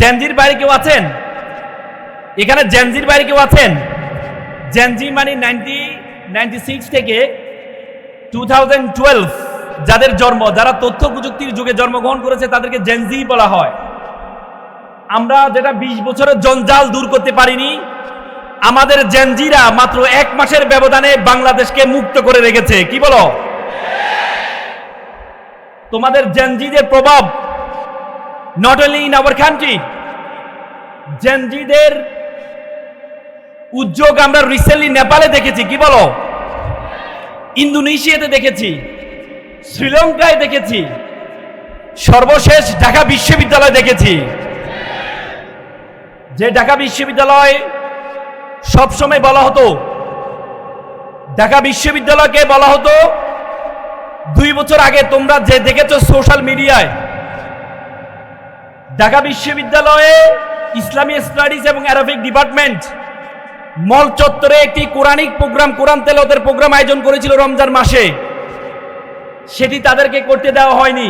জেনজির বাইরে কেউ আছেন? এখানে জেনজির বাইরে কেউ আছেন? জেনজি মানে নাইনটি নাইনটি সিক্স থেকে টু থাউজেন্ড টুয়েলভ, যাদের জন্ম, যারা তথ্য প্রযুক্তির যুগে জন্মগ্রহণ করেছে, তাদেরকে জেনজি বলা হয়। আমরা যেটা বিশ বছরের জঞ্জাল দূর করতে পারিনি, আমাদের জেনজিরা মাত্র এক মাসের ব্যবধানে বাংলাদেশকে মুক্ত করে রেখেছে। কি বলো? তোমাদের জেনজিদের প্রভাব not only in our country জেনজিদের উদ্যোগ আমরা রিসেন্টলি নেপালে দেখেছি, কি বলো? ইন্দোনেশিয়াতে দেখেছি, শ্রীলঙ্কায় দেখেছি, সর্বশেষ ঢাকা বিশ্ববিদ্যালয় দেখেছি। যে ঢাকা বিশ্ববিদ্যালয় সবসময় বলা হতো, ঢাকা বিশ্ববিদ্যালয়কে বলা হতো, দুই বছর আগে তোমরা যে দেখেছ সোশ্যাল মিডিয়ায় ঢাকা বিশ্ববিদ্যালয়ে ইসলামী স্টাডিজ এবং অ্যারাবিক ডিপার্টমেন্ট মল চত্বরে একটি কোরআনিক প্রোগ্রাম, কোরআন তেলতের প্রোগ্রাম আয়োজন করেছিল রমজান মাসে। সেটি তাদেরকে করতে দেওয়া হয়নি।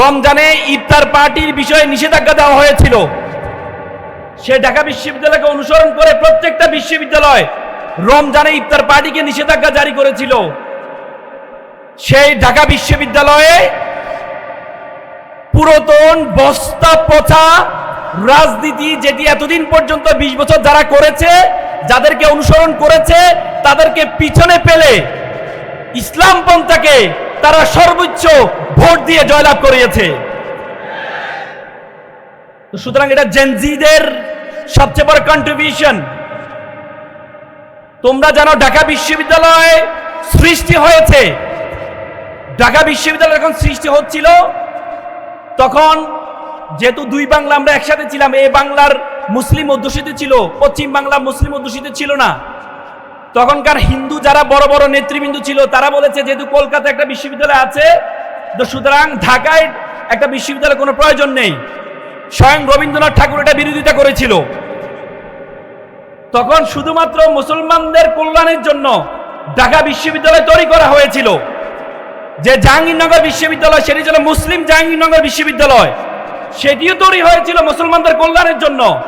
রমজানে ইফতার পার্টির বিষয়ে নিষেধাজ্ঞা দেওয়া হয়েছিল। সে ঢাকা বিশ্ববিদ্যালয়কে অনুসরণ করে প্রত্যেকটা বিশ্ববিদ্যালয় রমজানে ইফতার পার্টিকে নিষেধাজ্ঞা জারি করেছিল। সেই ঢাকা বিশ্ববিদ্যালয়ে পুরাতন বস্তা পচা রাজনীতি যেটি এতদিন পর্যন্ত বিশ বছর যারা করেছে, যাদেরকে অনুসরণ করেছে, তাদেরকে পিছনে পেলে ইসলাম পন্থাকে তারা সর্বোচ্চ ভোট দিয়ে জয়লাভ করিয়েছে। সুতরাং এটা জেনজিদের সবচেয়ে বড় কন্ট্রিবিউশন তোমরা জানো ঢাকা বিশ্ববিদ্যালয় সৃষ্টি হয়েছে। ঢাকা বিশ্ববিদ্যালয় এখন সৃষ্টি হচ্ছিল তখন যেহেতু দুই বাংলা আমরা একসাথে ছিলাম, এ বাংলার মুসলিম অধ্যুষিত ছিল, পশ্চিম বাংলা মুসলিম অধ্যুষিত ছিল না। তখনকার হিন্দু যারা বড় বড় নেতৃবৃন্দ ছিল, তারা বলেছে যেহেতু কলকাতা একটা বিশ্ববিদ্যালয় আছে, তো সুতরাং ঢাকায় একটা বিশ্ববিদ্যালয় কোনো প্রয়োজন নেই। স্বয়ং রবীন্দ্রনাথ ঠাকুর এটা বিরোধিতা করেছিল। তখন শুধুমাত্র মুসলমানদের কল্যাণের জন্য ঢাকা বিশ্ববিদ্যালয় তৈরি করা হয়েছিল। যে জাহাঙ্গীরনগর বিশ্ববিদ্যালয়, সেটি ছিল মুসলিম জাহাঙ্গীরনগর বিশ্ববিদ্যালয়। সেটিও তৈরি হয়েছিল মুসলমানদের কল্যাণের জন্য।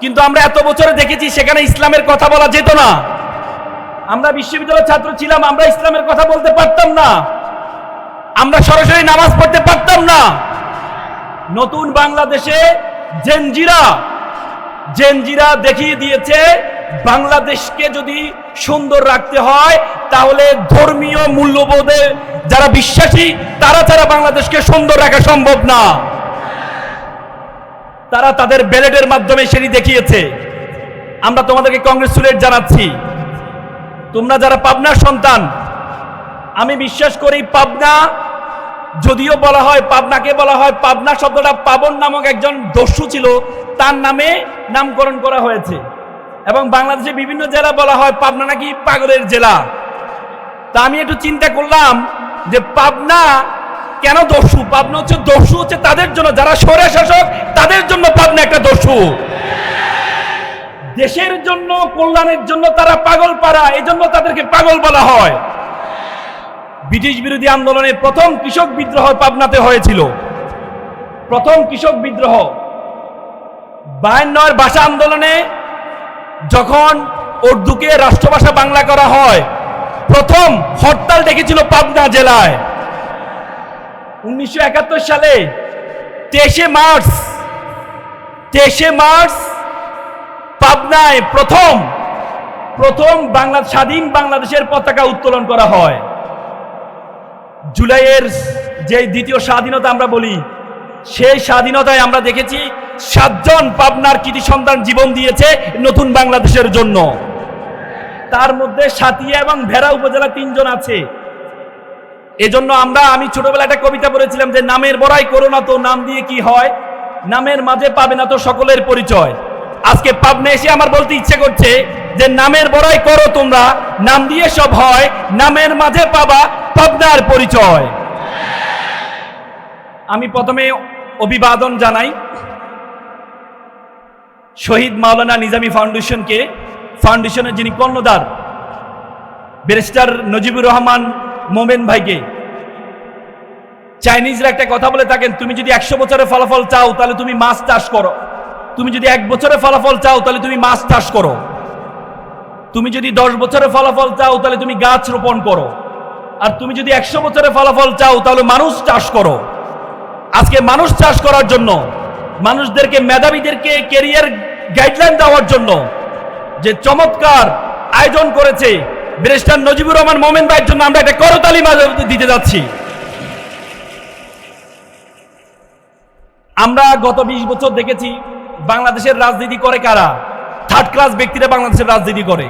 কিন্তু আমরা এত বছরে দেখেছি সেখানে ইসলামের কথা বলা যেত না। আমরা বিশ্ববিদ্যালয়ের ছাত্র ছিলাম, আমরা ইসলামের কথা বলতে পারতাম না। আমরা সরাসরি নামাজ পড়তে পারতাম না। নতুন বাংলাদেশে জেনজিরা জেনজিরা দেখিয়ে দিয়েছে বাংলাদেশকে যদি সুন্দর রাখতে হয়, তাহলে ধর্মীয় মূল্যবোধে যারা বিশ্বাসী, তারা ছাড়া বাংলাদেশকে সুন্দর রাখা সম্ভব না। তারা তাদের ব্যালেটের মাধ্যমে সেটি দেখিয়েছে। আমরা তোমাদেরকে কংগ্রেচুলেট জানাচ্ছি। তোমরা যারা পাবনার সন্তান, আমি বিশ্বাস করি পাবনা, যদিও বলা হয় পাবনাকে বলা হয়, পাবনা শব্দটা পাবন নামক একজন দস্যু ছিল, তার নামে নামকরণ করা হয়েছে। এবং বাংলাদেশে বিভিন্ন জেলা বলা হয়, পাবনা নাকি পাগলের জেলা। তা আমি একটু চিন্তা করলাম যে পাবনা কেন দস্যু? পাবনা হচ্ছে দস্যু হচ্ছে তাদের জন্য, যারা সরে শাসক, তাদের জন্য পাবনা একটা দস্যু। দেশের জন্য, কল্যাণের জন্য তারা পাগল পাড়া এই জন্য তাদেরকে পাগল বলা হয়। ব্রিটিশ বিরোধী আন্দোলনে প্রথম কৃষক বিদ্রোহ পাবনাতে হয়েছিল। প্রথম কৃষক বিদ্রোহ। বায়ান্নর ভাষা আন্দোলনে যখন উর্দুকে রাষ্ট্রভাষা বাংলা করা হয়, প্রথম হরতাল ডেকেছিল পাবনা জেলায়। উনিশশো একাত্তর সালে তেইশে মার্চ তেইশে মার্চ পাবনায় প্রথম প্রথম বাংলা স্বাধীন বাংলাদেশের পতাকা উত্তোলন করা হয়। জুলাইয়ের যে দ্বিতীয় স্বাধীনতা আমরা বলি, সেই স্বাধীনতায় আমরা দেখেছি সাতজন পাবনার কৃতি সন্তান জীবন দিয়েছে নতুন বাংলাদেশের জন্য। তার মধ্যে সাতিয়া এবং ভেড়া উপজেলা তিনজন আছে। এজন্য আমরা, আমি ছোটবেলা একটা কবিতা পড়েছিলাম যে, নামের বড়াই করো না তো, নাম দিয়ে কি হয়? নামের মাঝে পাবে না তো সকলের পরিচয়। আজকে পাবনা এসে আমার বলতে ইচ্ছে করছে যে, নামের বড়াই করো তোমরা, নাম দিয়ে সব হয়, নামের মাঝে পাবা পাবনার পরিচয়। আমি প্রথমে অভিবাদন জানাই। শহীদ মাওলানা নিজামী ফাউন্ডেশনকে, ফাউন্ডেশনের যিনি কর্ণধার, ব্যারিস্টার নজিবুর রহমান মোমেন ভাইকে। চাইনিজরা একটা কথা বলে থাকেন, তুমি যদি একশো বছরের ফলাফল চাও, তাহলে তুমি মাছ চাষ করো। তুমি যদি এক বছরের ফলাফল চাও, তাহলে তুমি মাছ চাষ করো। তুমি যদি দশ বছরের ফলাফল চাও, তাহলে তুমি গাছ রোপণ করো। আর তুমি যদি একশো বছরের ফলাফল চাও, তাহলে মানুষ চাষ করো। আজকে মানুষ চাষ করার জন্য মানুষদেরকে, মেধাবীদেরকে কেরিয়ার গাইডলাইন দেওয়ার জন্য যে চমৎকার আয়োজন করেছে ব্যারিস্টার নজিবুর রহমান মোমেন ভাইয়ের জন্য আমরা একটা করতালি মাঝে দিতে যাচ্ছি। আমরা গত ২০ বছর দেখেছি বাংলাদেশের রাজনীতি করে কারা? থার্ড ক্লাস ব্যক্তিরা বাংলাদেশের রাজনীতি করে।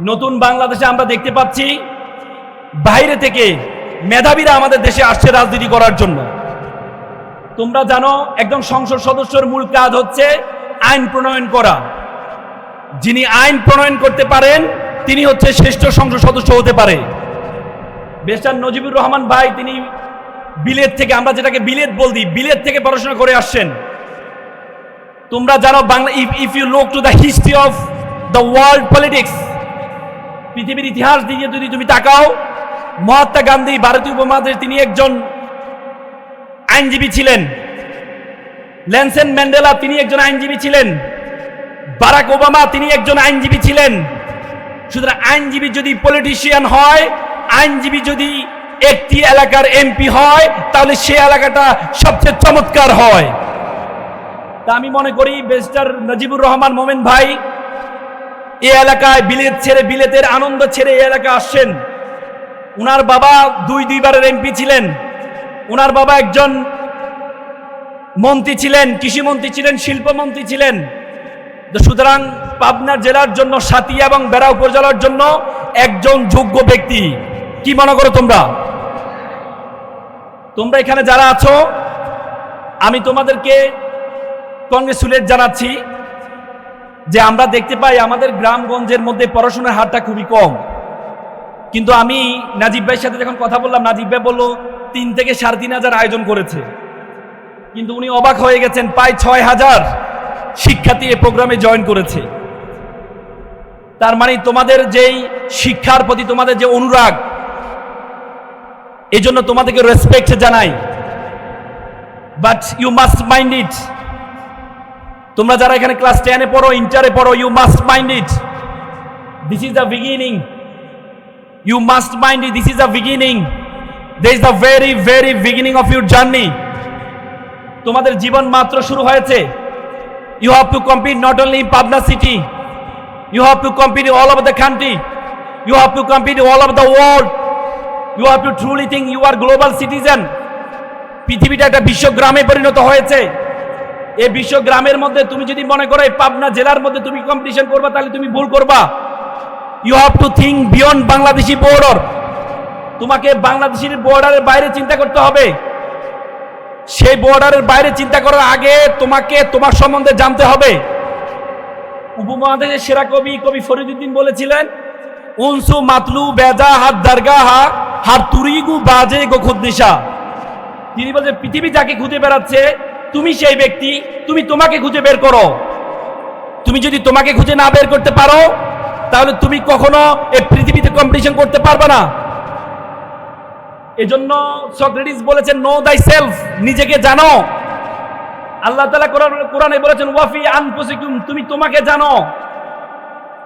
নতুন বাংলাদেশে আমরা দেখতে পাচ্ছি বাইরে থেকে মেধাবীরা আমাদের দেশে আসছে রাজনীতি করার জন্য। তোমরা জানো একজন সংসদ সদস্যর মূল কাজ হচ্ছে আইন প্রণয়ন করা। যিনি আইন প্রণয়ন করতে পারেন, তিনি হচ্ছে শ্রেষ্ঠ সংসদ সদস্য হতে পারে। বেস্টার নজিবুর রহমান ভাই, তিনি বিলেত থেকে, আমরা যেটাকে বিলেত বলদি বিলেত থেকে পড়াশোনা করে আসছেন। তোমরা জানো, Bangla if if you look to the history of the world politics পৃথিবীর ইতিহাস দিকে যদি তুমি তাকাও, মহাত্মা গান্ধী, ভারতীয় উপমহাদেশ তিনি একজন আইনজীবী ছিলেন। ল্যানসেন ম্যান্ডেলা তিনি একজন আইনজীবী ছিলেন। বারাক ওবামা তিনি একজন আইনজীবী ছিলেন। সুতরাং আইনজীবী যদি পলিটিশিয়ান হয়, আইনজীবী যদি একটি এলাকার এমপি হয়, তাহলে সে এলাকাটা সবচেয়ে চমৎকার হয়। তা আমি মনে করি বেস্টার নজিবুর রহমান মোমেন ভাই, এ এলাকায় বিলেত ছেড়ে বিলেতের আনন্দ ছেড়ে এ এলাকায় আসছেন। উনার বাবা দুই দুইবারের এমপি ছিলেন। উনার বাবা একজন মন্ত্রী ছিলেন, কৃষিমন্ত্রী ছিলেন, শিল্পমন্ত্রী ছিলেন। সুতরাং পাবনা জেলার জন্য সাতিয়া এবং বেড়া উপজেলার জন্য একজন যোগ্য ব্যক্তি। কি মনে করো তোমরা? তোমরা এখানে যারা আছো, আমি তোমাদেরকে কংগ্রেচুলেট জানাচ্ছি যে আমরা দেখতে পাই আমাদের গ্রামগঞ্জের মধ্যে পড়াশোনার হারটা খুবই কম। কিন্তু আমি নাজিব ভাইয়ের সাথে যখন কথা বললাম, নাজিব ভাই বলল তিন থেকে সাড়ে তিন হাজার আয়োজন করেছে। কিন্তু উনি অবাক হয়ে গেছেন, প্রায় ছয় হাজার শিক্ষার্থী এ প্রোগ্রামে জয়েন করেছে। তার মানে তোমাদের যেই শিক্ষার প্রতি তোমাদের যে অনুরাগ, এজন্য তোমাদেরকে রেসপেক্ট জানাই। But you must mind it তোমরা যারা এখানে ক্লাস টেনে পড়ো ইন্টারে পড়ো you must mind it this is the beginning you must mind it this is the beginning this the very very beginning of your journey তোমাদের জীবন মাত্র শুরু হয়েছে। You have to compete not only in Pabna city you have to compete all over the country you have to compete all over the world you have to truly think you are global citizen পৃথিবীটা একটা বিশ্বগ্রামে পরিণত হয়েছে। এই বিশ্বগ্রামের মধ্যে তুমি যদি মনে করো, এই পাবনা জেলার মধ্যে তুমি কম্পিটিশন করবা, তাহলে তুমি ভুল করবা। You have to think beyond Bangladeshi border তোমাকে বাংলাদেশের বর্ডারের বাইরে চিন্তা করতে হবে। সেই বর্ডারের বাইরে চিন্তা করার আগে তোমাকে, তোমার সম্বন্ধে জানতে হবে। উপমহাদেশের সেরা কবি কবি ফরিদুদ্দিন বলেছিলেন, উনসু মাতলু বেজা হাত দারগা হা হার তুরিগু বাজে গো খুদ্দিশা তিনি বলছেন, পৃথিবী যাকে খুঁজে বেড়াচ্ছে, তুমি সেই ব্যক্তি, তুমি তোমাকে খুঁজে বের করো। তুমি যদি তোমাকে খুঁজে না বের করতে পারো, তাহলে তুমি কখনো এই পৃথিবীতে কম্পিটিশন করতে পারবে না। এজন্য সক্রেটিস বলেছেন নো দাই সেলফ নিজেকে জানো। আল্লাহ তালা কোরআন, কোরআনে বলেছেন, ওয়াফি আনফুসিকুম, তুমি তোমাকে জানো।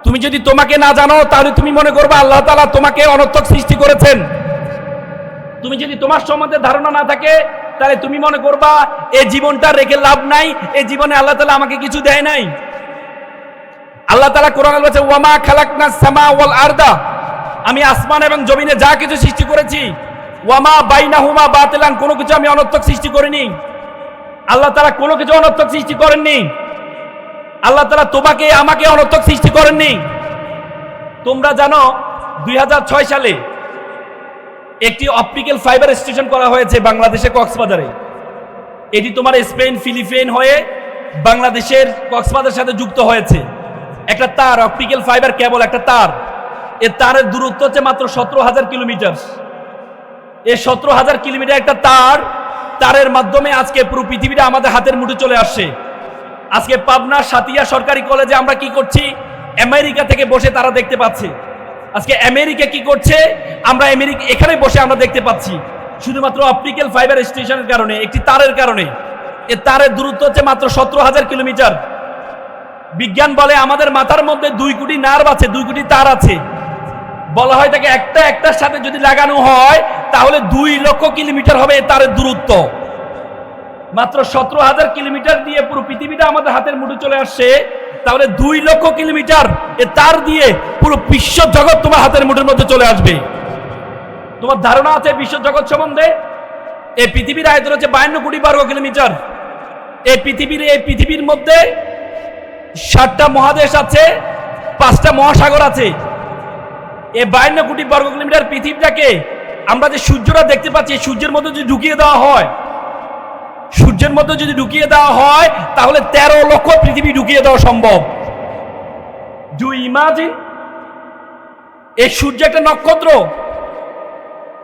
তুমি যদি তোমাকে না জানো, তাহলে তুমি মনে করবে আল্লাহ তালা তোমাকে অনর্থক সৃষ্টি করেছেন। তুমি যদি তোমার সম্বন্ধে ধারণা না থাকে, তাহলে তুমি মনে করবা এই জীবনটা রেখে লাভ নাই এই জীবনে আল্লাহ তালা আমাকে কিছু দেয় নাই। আল্লাহ তালা কোরআন বলেছে, ওয়ামা খালাকনা সামা ওয়াল আরদা। আমি আসমান এবং জমিনে যা কিছু সৃষ্টি করেছি ওয়ামা বাইনা হুমা বাতিলান, কোনো কিছু আমি অনর্থক সৃষ্টি করিনি। আল্লাহ তালা কোনো কিছু অনর্থক সৃষ্টি করেননি। আল্লাহ তালা তোমাকে, আমাকে অনর্থক সৃষ্টি করেননি। তোমরা জানো, দুই হাজার ছয় সালে একটি অপটিক্যাল ফাইবার স্টেশন করা হয়েছে বাংলাদেশে কক্সবাজারে। এটি তোমার স্পেন ফিলিপাইন হয়ে বাংলাদেশের কক্সবাজারের সাথে যুক্ত হয়েছে। একটা তার, অপটিক্যাল ফাইবার কেবল একটা তার। এর তারের দূরত্ব হচ্ছে মাত্র সতেরো হাজার কিলোমিটার। এই সতেরো হাজার কিলোমিটার একটা তার, তারের মাধ্যমে আজকে পুরো পৃথিবীটা আমাদের হাতের মুঠে চলে আসছে। আজকে পাবনা সাতিয়া সরকারি কলেজে আমরা কি করছি? আমেরিকা থেকে বসে তারা দেখতে পাচ্ছে। আজকে আমেরিকা কি করছে? আমরা আমেরিকা, এখানে বসে আমরা দেখতে পাচ্ছি। শুধুমাত্র অপটিক্যাল ফাইবার স্টেশনের কারণে, একটি তারের কারণে। এ তারের দূরত্ব হচ্ছে মাত্র সতেরো হাজার কিলোমিটার। বিজ্ঞান বলে আমাদের মাথার মধ্যে দুই কোটি নার্ভ আছে, দুই কোটি তার আছে। বলা হয় তাকে একটা একটার সাথে যদি লাগানো হয়, তাহলে দুই লক্ষ কিলোমিটার হবে এ তারের দূরত্ব। মাত্র সতেরো হাজার কিলোমিটার দিয়ে পুরো পৃথিবীটা আমাদের হাতের মুঠে চলে আসছে, তাহলে দুই লক্ষ কিলোমিটার এ তার দিয়ে পুরো বিশ্ব জগৎ তোমার হাতের মুঠের মধ্যে চলে আসবে। তোমার ধারণা আছে বিশ্ব জগৎ সম্বন্ধে? এই পৃথিবীর আয়তন হচ্ছে বায়ান্ন কোটি বর্গ কিলোমিটার। এই পৃথিবীর এই পৃথিবীর মধ্যে ষাটটা মহাদেশ আছে, পাঁচটা মহাসাগর আছে। এই বায়ান্ন কোটি বর্গ কিলোমিটার পৃথিবীটাকে আমরা যে সূর্যটা দেখতে পাচ্ছি সূর্যের মধ্যে যদি ঢুকিয়ে দেওয়া হয়, সূর্যের মধ্যে যদি ঢুকিয়ে দেওয়া হয়, তাহলে তেরো লক্ষ পৃথিবী ঢুকিয়ে দেওয়া সম্ভব। ডু ইমাজিন এই সূর্য একটা নক্ষত্র।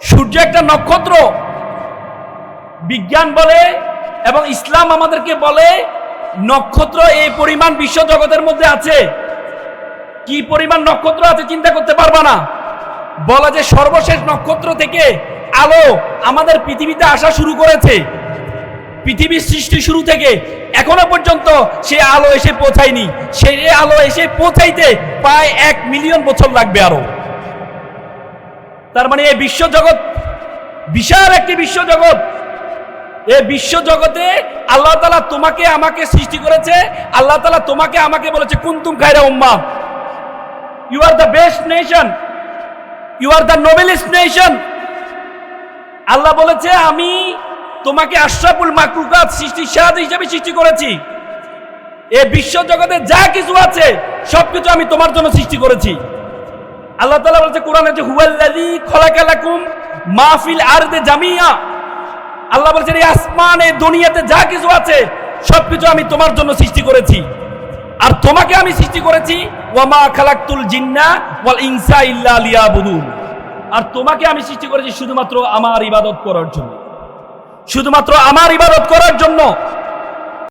সূর্য একটা নক্ষত্র। বিজ্ঞান বলে এবং ইসলাম আমাদেরকে বলে, নক্ষত্র এই পরিমাণ বিশ্ব জগতের মধ্যে আছে। কি পরিমাণ নক্ষত্র আছে চিন্তা করতে পারবা না। বলা যে সর্বশেষ নক্ষত্র থেকে আলো আমাদের পৃথিবীতে আসা শুরু করেছে। পৃথিবীর সৃষ্টি শুরু থেকে এখনও পর্যন্ত সে আলো এসে পৌঁছায়নি। সেই আলো এসে পৌঁছাইতে প্রায় এক মিলিয়ন বছর লাগবে আরও। তার মানে এই বিশ্বজগৎ, বিশাল একটি বিশ্বজগৎ। এই বিশ্বজগতে আল্লাহ তালা তোমাকে আমাকে সৃষ্টি করেছে। আল্লাহ তালা তোমাকে আমাকে বলেছে, কুন্তুম খায়রা উম্মা you are the best nation you are the noblest nation Allah বলেছে, আমি তোমাকে আশরাফুল মাকলুকাত সৃষ্টির সাহায্য হিসেবে সৃষ্টি করেছি। এ বিশ্ব জগতে যা কিছু আছে, সবকিছু আমি তোমার জন্য সৃষ্টি করেছি। আল্লাহ তাআলা বলছে, কোরআনে যে, হুয়াল্লাযী খলাকালাকুম মাহফিল আর আরদে জামিয়া। আল্লাহ বলছেন, এই আসমান এই দুনিয়াতে যা কিছু আছে, সবকিছু আমি তোমার জন্য সৃষ্টি করেছি। আর তোমাকে আমি সৃষ্টি করেছি, ওয়ামা খালাকতুল জিন্না ওয়াল ইনসা ইল্লা লিয়াবুদুন। আর তোমাকে আমি সৃষ্টি করেছি শুধুমাত্র আমার ইবাদত করার জন্য। শুধুমাত্র আমার ইবাদত করার জন্য